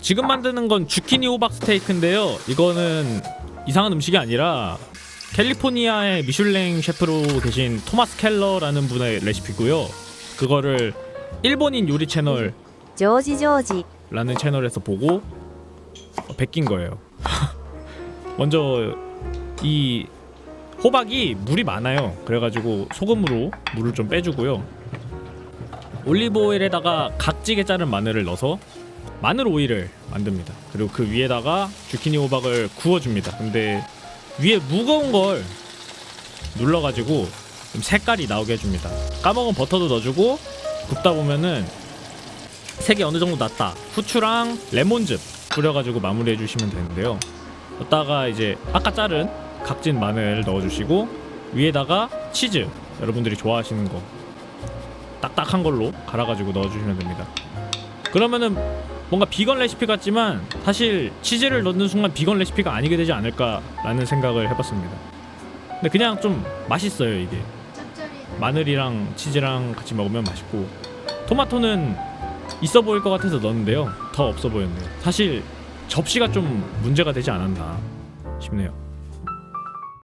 지금 만드는 건 주키니 호박 스테이크인데요. 이거는 이상한 음식이 아니라 캘리포니아의 미슐랭 셰프로 계신 토마스 켈러라는 분의 레시피고요. 그거를 일본인 요리 채널 조지 조지 라는 채널에서 보고 베낀 거예요. 먼저 이 호박이 물이 많아요. 그래가지고 소금으로 물을 좀 빼주고요. 올리브 오일에다가 각지게 자른 마늘을 넣어서 마늘 오일을 만듭니다. 그리고 그 위에다가 주키니 호박을 구워줍니다. 근데 위에 무거운 걸 눌러가지고 좀 색깔이 나오게 해줍니다. 까먹은 버터도 넣어주고 굽다 보면은 색이 어느 정도 났다. 후추랑 레몬즙 뿌려가지고 마무리해 주시면 되는데요. 넣다가 이제 아까 자른 각진 마늘 넣어주시고 위에다가 치즈 여러분들이 좋아하시는 거 딱딱한 걸로 갈아가지고 넣어주시면 됩니다. 그러면은 뭔가 비건 레시피 같지만 사실 치즈를 넣는 순간 비건 레시피가 아니게 되지 않을까라는 생각을 해봤습니다. 근데 그냥 좀 맛있어요 이게 마늘이랑 치즈랑 같이 먹으면 맛있고 토마토는 있어 보일 것 같아서 넣었는데요. 더 없어 보였네요. 사실 접시가 좀 문제가 되지 않았나 싶네요.